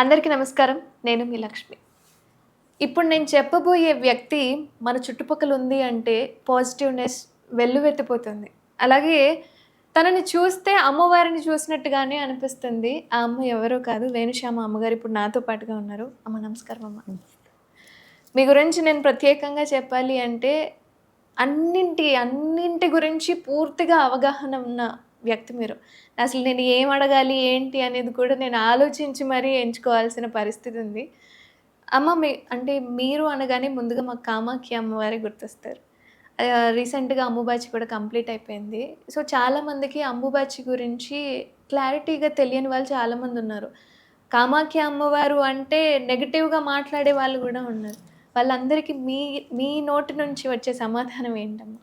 అందరికీ నమస్కారం. నేను మీ లక్ష్మి. ఇప్పుడు నేను చెప్పబోయే వ్యక్తి మన చుట్టుపక్కల ఉంది అంటే పాజిటివ్నెస్ వెల్లువెత్తిపోతుంది. అలాగే తనని చూస్తే అమ్మవారిని చూసినట్టుగానే అనిపిస్తుంది. ఆ అమ్మ ఎవరో కాదు వేణుశ్యామ అమ్మగారు ఇప్పుడు నాతో పాటుగా ఉన్నారు. అమ్మ నమస్కారం అమ్మ. మీ గురించి నేను ప్రత్యేకంగా చెప్పాలి అంటే అన్నింటి అన్నింటి గురించి పూర్తిగా అవగాహన ఉన్న వ్యక్తి మీరు అసలు నేను ఏం అడగాలి ఏంటి అనేది కూడా నేను ఆలోచించి మరీ ఎంచుకోవాల్సిన పరిస్థితి ఉంది. అమ్మ మీ అంటే మీరు అనగానే ముందుగా మా కామాఖ్య అమ్మవారే గుర్తొస్తారు. రీసెంట్గా అంబుబాచి కూడా కంప్లీట్ అయిపోయింది. సో చాలామందికి అంబుబాచి గురించి క్లారిటీగా తెలియని వాళ్ళు చాలామంది ఉన్నారు. కామాఖ్య అమ్మవారు అంటే నెగిటివ్గా మాట్లాడే వాళ్ళు కూడా ఉన్నారు. వాళ్ళందరికీ మీ మీ నోటి నుంచి వచ్చే సమాధానం ఏంటమ్మా?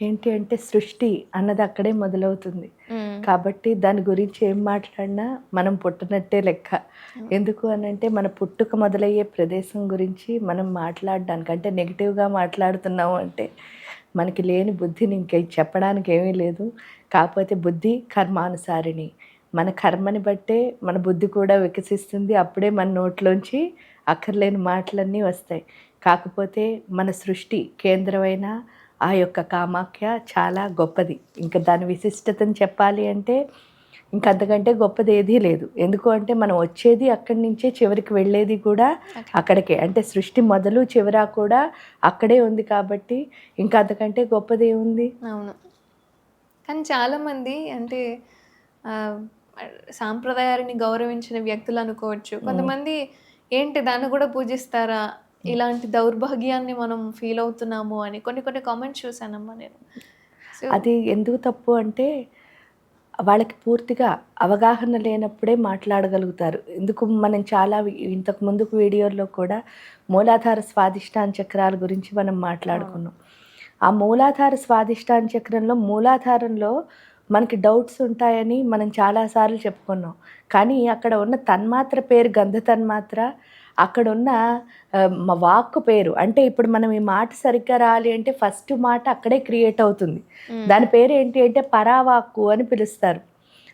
ఏంటి అంటే సృష్టి అన్నది అక్కడే మొదలవుతుంది. కాబట్టి దాని గురించి ఏం మాట్లాడినా మనం పుట్టినట్టే లెక్క. ఎందుకు అని అంటే మన పుట్టుక మొదలయ్యే ప్రదేశం గురించి మనం మాట్లాడడానికి అంటే నెగిటివ్గా మాట్లాడుతున్నాము అంటే మనకి లేని బుద్ధిని ఇంక చెప్పడానికి ఏమీ లేదు. కాకపోతే బుద్ధి కర్మానుసారిణి. మన కర్మని బట్టే మన బుద్ధి కూడా వికసిస్తుంది. అప్పుడే మన నోట్లోంచి అక్కర్లేని మాటలన్నీ వస్తాయి. కాకపోతే మన సృష్టి కేంద్రమైన ఆ యొక్క కామాఖ్య చాలా గొప్పది. ఇంకా దాని విశిష్టతను చెప్పాలి అంటే ఇంకా అంతకంటే గొప్పది ఏదీ లేదు. ఎందుకు అంటే మనం వచ్చేది అక్కడి నుంచే చివరికి వెళ్ళేది కూడా అక్కడికే. అంటే సృష్టి మొదలు చివర కూడా అక్కడే ఉంది కాబట్టి ఇంకా అంతకంటే గొప్పది ఏముంది? అవును. కానీ చాలామంది అంటే సాంప్రదాయాన్ని గౌరవించిన వ్యక్తులు అనుకోవచ్చు. కొంతమంది ఏంటి దాన్ని కూడా పూజిస్తారా? ఇలాంటి దౌర్భాగ్యాన్ని మనం ఫీల్ అవుతున్నాము అని కొన్ని కొన్ని కామెంట్స్ చూసానమ్మా నేను. అది ఎందుకు తప్పు అంటే వాళ్ళకి పూర్తిగా అవగాహన లేనప్పుడే మాట్లాడగలుగుతారు. ఎందుకు మనం చాలా ఇంతకు ముందుకు వీడియోల్లో కూడా మూలాధార స్వాదిష్టాన చక్రాల గురించి మనం మాట్లాడుకున్నాం. ఆ. మూలాధార స్వాదిష్టాన చక్రంలో మూలాధారంలో మనకి డౌట్స్ ఉంటాయని మనం చాలాసార్లు చెప్పుకున్నాం. కానీ అక్కడ ఉన్న తన్మాత్ర పేరు గంధ తన్మాత్ర అక్కడ ఉన్న ఆ, మ- వాక్కు పేరు. అంటే ఇప్పుడు మనం ఈ మాట సరిగ్గా రాలి అంటే ఫస్ట్ మాట అక్కడే క్రియేట్ అవుతుంది. దాని పేరు ఏంటి అంటే పరావాక్కు అని పిలుస్తారు.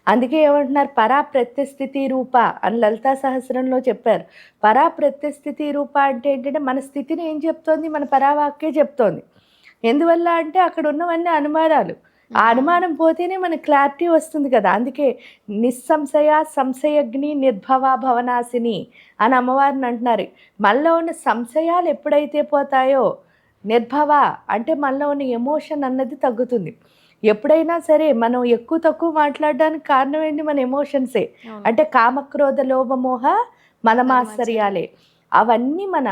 అందుకే ఏమంటున్నారు? పరా ప్రత్యస్థితి రూప అని లలితా సహస్రంలో చెప్పారు. పరా ప్రత్యస్థితి రూప అంటే ఏంటంటే మన స్థితిని ఏం చెప్తోంది? మన పరావాక్కే చెప్తోంది. ఎందువల్ల అంటే అక్కడ ఉన్నవన్నీ అనుమానాలు ఆ అనుమానం పోతేనే మనకు క్లారిటీ వస్తుంది కదా. అందుకే నిస్సంశయ సంశయగ్ని నిర్భవ భవనాశిని అని అమ్మవారిని అంటున్నారు. మనలో ఉన్న సంశయాలు ఎప్పుడైతే పోతాయో నిర్భవ అంటే మనలో ఉన్న ఎమోషన్ అన్నది తగ్గుతుంది. ఎప్పుడైనా సరే మనం ఎక్కువ తక్కువ మాట్లాడడానికి కారణం ఏంటి? మన ఎమోషన్సే. అంటే కామక్రోధ లోభమోహ మనమాశ్చర్యాలే. అవన్నీ మన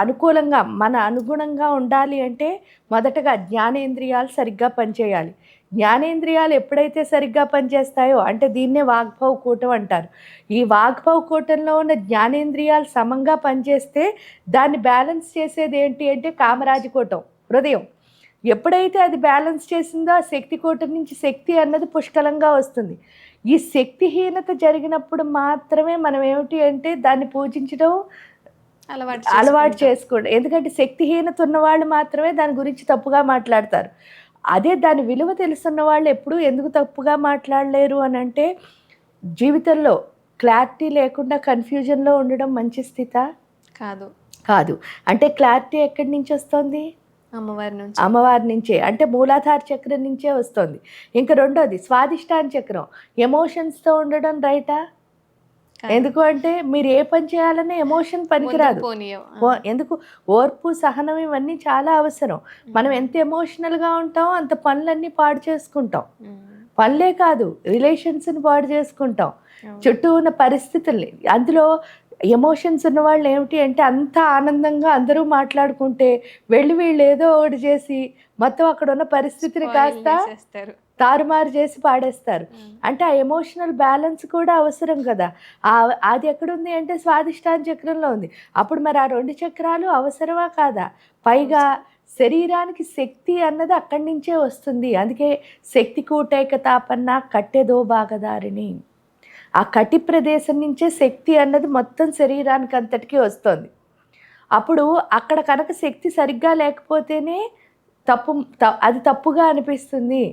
అనుకూలంగా మన అనుగుణంగా ఉండాలి అంటే మొదటగా జ్ఞానేంద్రియాలు సరిగ్గా పనిచేయాలి. జ్ఞానేంద్రియాలు ఎప్పుడైతే సరిగ్గా పనిచేస్తాయో అంటే దీన్నే వాగ్భవ కూటం అంటారు. ఈ వాగ్భవ కూటంలో ఉన్న జ్ఞానేంద్రియాలు సమంగా పనిచేస్తే దాన్ని బ్యాలెన్స్ చేసేది ఏంటి అంటే కామరాజు కూటం హృదయం. ఎప్పుడైతే అది బ్యాలెన్స్ చేసిందో ఆ శక్తి కూటం నుంచి శక్తి అన్నది పుష్కలంగా వస్తుంది. ఈ శక్తిహీనత జరిగినప్పుడు మాత్రమే మనం ఏమిటి అంటే దాన్ని పూజించడం అలవాటు. చేసుకోండి ఎందుకంటే శక్తిహీనత ఉన్న వాళ్ళు మాత్రమే దాని గురించి తప్పుగా మాట్లాడతారు. అదే దాని విలువ తెలుసున్న వాళ్ళు ఎప్పుడూ ఎందుకు తప్పుగా మాట్లాడలేరు అని అంటే జీవితంలో క్లారిటీ లేకుండా కన్ఫ్యూజన్లో ఉండడం మంచి స్థిత? కాదు. కాదు. అంటే క్లారిటీ ఎక్కడి నుంచి వస్తుంది? అమ్మవారి నుంచి. అమ్మవారి నుంచే. అంటే మూలాధార చక్రం నుంచే వస్తుంది. ఇంకా రెండోది స్వాదిష్టాన చక్రం. ఎమోషన్స్తో ఉండడం రైటా. ఎందుకు అంటే మీరు ఏ పని చేయాలన్నా ఎమోషన్ పనికిరాదు. ఎందుకు? ఓర్పు సహనం ఇవన్నీ చాలా అవసరం. మనం ఎంత ఎమోషనల్గా ఉంటామో అంత పనులన్నీ పాడు చేసుకుంటాం. పనులే కాదు రిలేషన్స్ని పాడు చేసుకుంటాం. చుట్టూ ఉన్న పరిస్థితుల్ని అందులో ఎమోషన్స్ ఉన్న వాళ్ళు ఏమిటి అంటే అంత ఆనందంగా అందరూ మాట్లాడుకుంటే వెళ్ళి వీళ్ళు ఏదో ఒకటి చేసి మొత్తం అక్కడ ఉన్న పరిస్థితిని కాస్త. తారుమారు చేసి పాడేస్తారు. అంటే ఆ ఎమోషనల్ బ్యాలెన్స్ కూడా అవసరం కదా. ఆ అది ఎక్కడుంది అంటే స్వాదిష్టాన చక్రంలో ఉంది. అప్పుడు మరి ఆ రెండు చక్రాలు అవసరమా కాదా? పైగా శరీరానికి శక్తి అన్నది అక్కడి నుంచే వస్తుంది. అందుకే శక్తి కూటైక తాపన్న కట్టెదో భాగదారిని ఆ కటి ప్రదేశం నుంచే శక్తి అన్నది మొత్తం శరీరానికి అంతటికీ వస్తుంది. అప్పుడు అక్కడ కనుక శక్తి సరిగ్గా లేకపోతేనే తప్పు అది తప్పుగా అనిపిస్తుంది.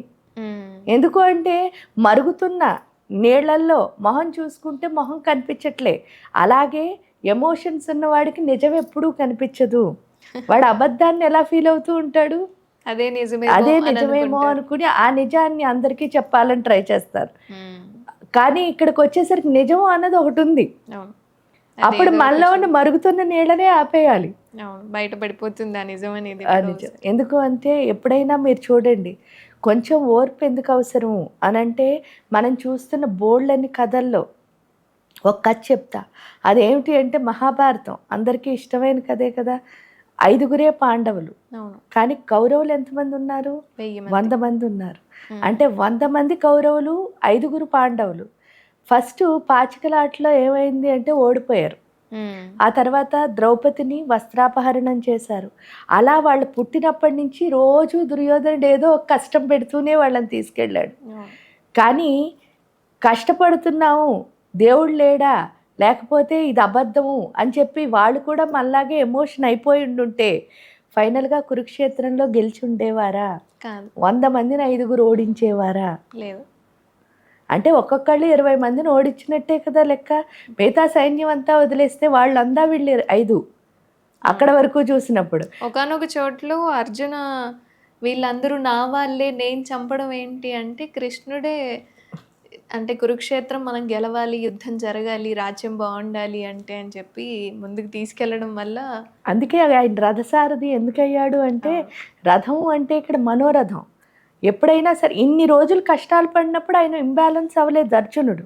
ఎందుకు అంటే మరుగుతున్న నీళ్ళల్లో మొహం చూసుకుంటే మొహం కనిపించట్లే. అలాగే ఎమోషన్స్ ఉన్నవాడికి నిజం ఎప్పుడూ కనిపించదు. వాడు అబద్ధాన్ని ఎలా ఫీల్ అవుతూ ఉంటాడు? అదే నిజమే అదే నిజమేమో అనుకుని ఆ నిజాన్ని అందరికీ చెప్పాలని ట్రై చేస్తారు. కానీ ఇక్కడికి వచ్చేసరికి నిజం అన్నది ఒకటి ఉంది. అప్పుడు మనలో ఉన్న మరుగుతున్న నీళ్ళనే ఆపేయాలి. బయట పడిపోతుంది ఆ నిజం అనేది ఎందుకు అంటే ఎప్పుడైనా మీరు చూడండి కొంచెం ఓర్పు ఎందుకు అవసరము అని అంటే మనం చూస్తున్న బోల్డ్ కథల్లో ఒక కథ చెప్తా. అదేమిటి అంటే మహాభారతం. అందరికీ ఇష్టమైన కథే కదా. ఐదుగురే పాండవులు. కానీ కౌరవులు ఎంతమంది ఉన్నారు? వంద మంది ఉన్నారు. అంటే వంద మంది కౌరవులు ఐదుగురు పాండవులు. ఫస్ట్ పాచికలాటలో ఏమైంది అంటే ఓడిపోయారు. ఆ తర్వాత ద్రౌపదిని వస్త్రాపహరణం చేశారు. అలా వాళ్ళు పుట్టినప్పటి నుంచి రోజు దుర్యోధనుడు ఏదో కష్టం పెడుతూనే వాళ్ళని తీసుకెళ్ళాడు. కానీ కష్టపడుతున్నాము దేవుడు లేడా లేకపోతే ఇది అబద్ధము అని చెప్పి వాళ్ళు కూడా మళ్ళాగే ఎమోషన్ అయిపోయి ఉండుంటే ఫైనల్గా కురుక్షేత్రంలో గెలిచి ఉండేవారా? వంద మందిని ఐదుగురు ఓడించేవారా? లేదు. అంటే ఒక్కొక్కళ్ళు ఇరవై మందిని ఓడించినట్టే కదా లెక్క. మిగతా సైన్యం అంతా వదిలేస్తే వాళ్ళందా వీళ్ళు ఐదు? అక్కడ వరకు చూసినప్పుడు. ఒకనొక చోట్లో అర్జున వీళ్ళందరూ నా వాళ్ళే నేను చంపడం ఏంటి అంటే కృష్ణుడే అంటే కురుక్షేత్రం మనం గెలవాలి యుద్ధం జరగాలి రాజ్యం బాగుండాలి అంటే అని చెప్పి ముందుకు తీసుకెళ్ళడం వల్ల అందుకే ఆయన రథసారథి ఎందుకయ్యాడు అంటే రథం అంటే ఇక్కడ మనోరథం. ఎప్పుడైనా సరే ఇన్ని రోజులు కష్టాలు పడినప్పుడు ఆయన ఇంబ్యాలెన్స్ అవ్వలేదు అర్జునుడు.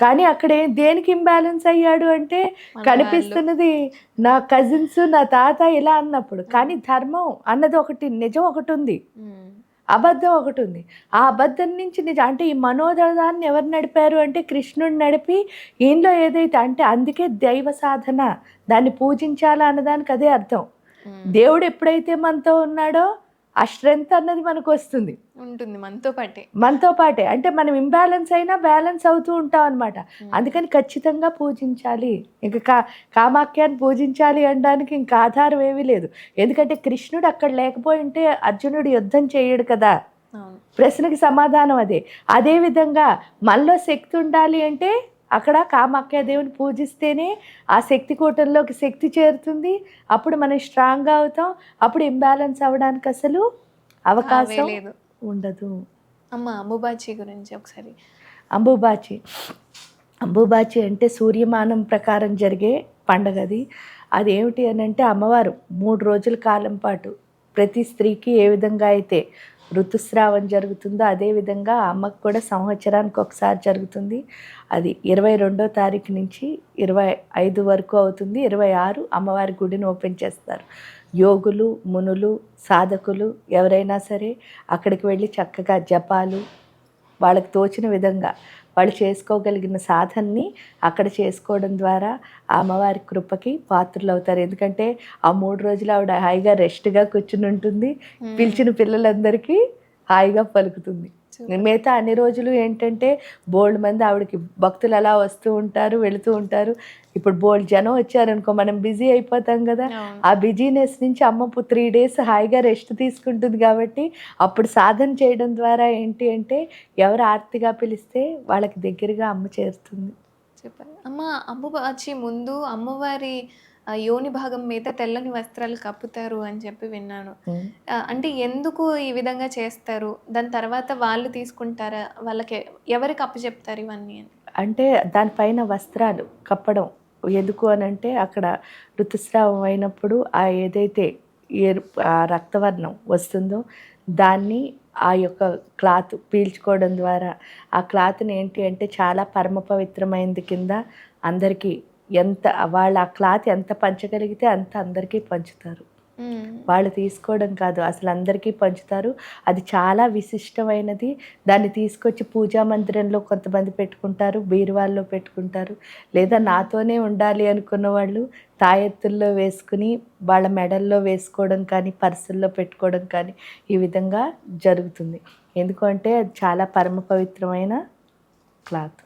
కానీ అక్కడ దేనికి ఇంబ్యాలెన్స్ అయ్యాడు అంటే కనిపిస్తున్నది నా కజిన్స్ నా తాత ఇలా అన్నప్పుడు. కానీ ధర్మం అన్నది ఒకటి నిజం ఒకటి ఉంది. అబద్ధం ఒకటి ఉంది. ఆ అబద్ధం నుంచి నిజం అంటే ఈ మనోదయాన్ని ఎవరు నడిపారు అంటే కృష్ణుడు నడిపి ఈయనలో ఏదైతే అంటే అందుకే దైవ సాధన. దాన్ని పూజించాలా అన్నదానికి అదే అర్థం. దేవుడు ఎప్పుడైతే మనతో ఉన్నాడో ఆ స్ట్రెంగ్త్ అన్నది మనకు వస్తుంది ఉంటుంది మనతో పాటే. మనతో పాటే. అంటే మనం ఇంబ్యాలెన్స్ అయినా బ్యాలెన్స్ అవుతూ ఉంటాం అనమాట. అందుకని ఖచ్చితంగా పూజించాలి. ఇంకా కా కామాఖ్యాన్ని పూజించాలి అనడానికి ఇంకా ఆధారం ఏమీ లేదు. ఎందుకంటే కృష్ణుడు అక్కడ లేకపోయి ఉంటే అర్జునుడు యుద్ధం చేయడు కదా. ప్రశ్నకి సమాధానం అదే. అదే విధంగా మనలో శక్తి ఉండాలి అంటే అక్కడ కామాఖ్య దేవుని పూజిస్తేనే ఆ శక్తి కూటంలోకి శక్తి చేరుతుంది. అప్పుడు మనం స్ట్రాంగ్గా అవుతాం. అప్పుడు ఇంబ్యాలెన్స్ అవ్వడానికి అసలు అవకాశం ఉండదు. అమ్మ అంబుబాచి గురించి ఒకసారి. అంబుబాచి. అంబుబాచి అంటే సూర్యమానం ప్రకారం జరిగే పండగ అది. అదేమిటి అని అంటే అమ్మవారు మూడు రోజుల కాలం పాటు ప్రతి స్త్రీకి ఏ విధంగా అయితే ఋతుస్రావం జరుగుతుందో అదేవిధంగా అమ్మకు కూడా సంవత్సరానికి ఒకసారి జరుగుతుంది. అది ఇరవై రెండో తారీఖు నుంచి ఇరవై ఐదు వరకు అవుతుంది. ఇరవై ఆరు అమ్మవారి గుడిని ఓపెన్ చేస్తారు. యోగులు మునులు సాధకులు ఎవరైనా సరే అక్కడికి వెళ్ళి చక్కగా జపాలు వాళ్ళకి తోచిన విధంగా వాళ్ళు చేసుకోగలిగిన సాధనని అక్కడ చేసుకోవడం ద్వారా ఆ అమ్మవారి కృపకి పాత్రలు అవుతారు ఎందుకంటే ఆ మూడు రోజులు ఆవిడ హాయిగా రెస్ట్గా కూర్చుని ఉంటుంది. పిలిచిన పిల్లలందరికీ హాయిగా పలుకుతుంది. మిగతా అన్ని రోజులు ఏంటంటే బోల్డ్ మంది ఆవిడకి భక్తులు అలా వస్తూ ఉంటారు వెళుతూ ఉంటారు. ఇప్పుడు బోల్డ్ జనం వచ్చారనుకో మనం బిజీ అయిపోతాం కదా. ఆ బిజీనెస్ నుంచి అమ్మ త్రీ డేస్ హాయిగా రెస్ట్ తీసుకుంటుంది కాబట్టి అప్పుడు సాధన చేయడం ద్వారా ఏంటి అంటే ఎవరు ఆర్తిగా పిలిస్తే వాళ్ళకి దగ్గరగా అమ్మ చేరుతుంది. చెప్పండి. అమ్మ అంబుబాచి ముందు అమ్మవారి యోని భాగం మీద తెల్లని వస్త్రాలు కప్పుతారు అని చెప్పి విన్నాను. అంటే ఎందుకు ఈ విధంగా చేస్తారు? దాని తర్వాత వాళ్ళు తీసుకుంటారా? వాళ్ళకి ఎవరికి అప్పచెప్తారు ఇవన్నీ అని? అంటే దానిపైన వస్త్రాలు కప్పడం. ఎందుకు అని అంటే అక్కడ ఋతుస్రావం అయినప్పుడు ఆ ఏదైతే ఎరుపు ఆ రక్తవర్ణం వస్తుందో దాన్ని ఆ యొక్క క్లాత్ పీల్చుకోవడం ద్వారా ఆ క్లాత్ని ఏంటి అంటే చాలా పరమ పవిత్రమైనది కింద అందరికీ ఎంత వాళ్ళ ఆ క్లాత్ ఎంత పంచగలిగితే అంత అందరికీ పంచుతారు. వాళ్ళు తీసుకోవడం కాదు అసలు అందరికీ పంచుతారు. అది చాలా విశిష్టమైనది. దాన్ని తీసుకొచ్చి పూజా మందిరంలో కొంతమంది పెట్టుకుంటారు బీరువాల్లో పెట్టుకుంటారు. లేదా నాతోనే ఉండాలి అనుకున్న వాళ్ళు తాయెత్తుల్లో వేసుకుని వాళ్ళ మెడల్లో వేసుకోవడం కానీ పర్సుల్లో పెట్టుకోవడం కానీ ఈ విధంగా జరుగుతుంది. ఎందుకంటే అది చాలా పరమ పవిత్రమైన క్లాత్.